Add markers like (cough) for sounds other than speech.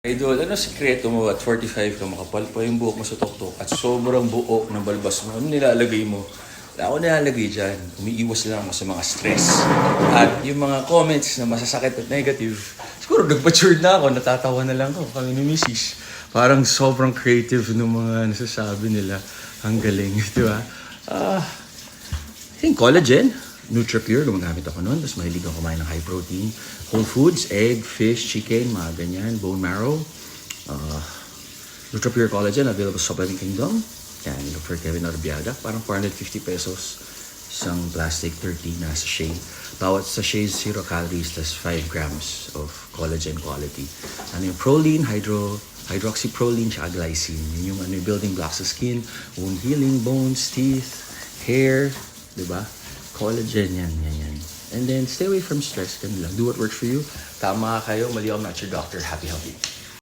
Idol, ano sikreto mo at 45 ka makapal pa yung buhok mo sa tuktok at sobrang buo ng balbas mo? Ano nilalagay mo? Ako nilalagay dyan. Umiiwas lang ako sa mga stress. At yung mga comments na masasakit at negative, siguro nag-matured na ako, natatawa na lang ako kami ni Mrs. Parang sobrang creative ng mga nasasabi nila. Ang galing, (laughs) di ba? Ah, I think collagen. NutriPure, gumagamit ako noon. Tapos mahilig ako kumain ng high protein. Whole foods, egg, fish, chicken, mga ganyan. Bone marrow. Uh, NutriPure Collagen, available sa Supplement Kingdom. Yan, look for Kevin Arbiaga. Parang 450 pesos. Isang plastic 30 na sachet. Bawat sachet, zero calories, plus 5 grams of collagen quality. Ano yung proline, hydro, hydroxyproline, tsaka glycine. Yun yung ano, yung building blocks sa skin, wound healing, bones, teeth, hair, di ba? Collagen yan, yan, yan. And then, stay away from stress. Ganun lang. Do what works for you. Tama kayo. Mali ako, not your doctor. Happy, healthy.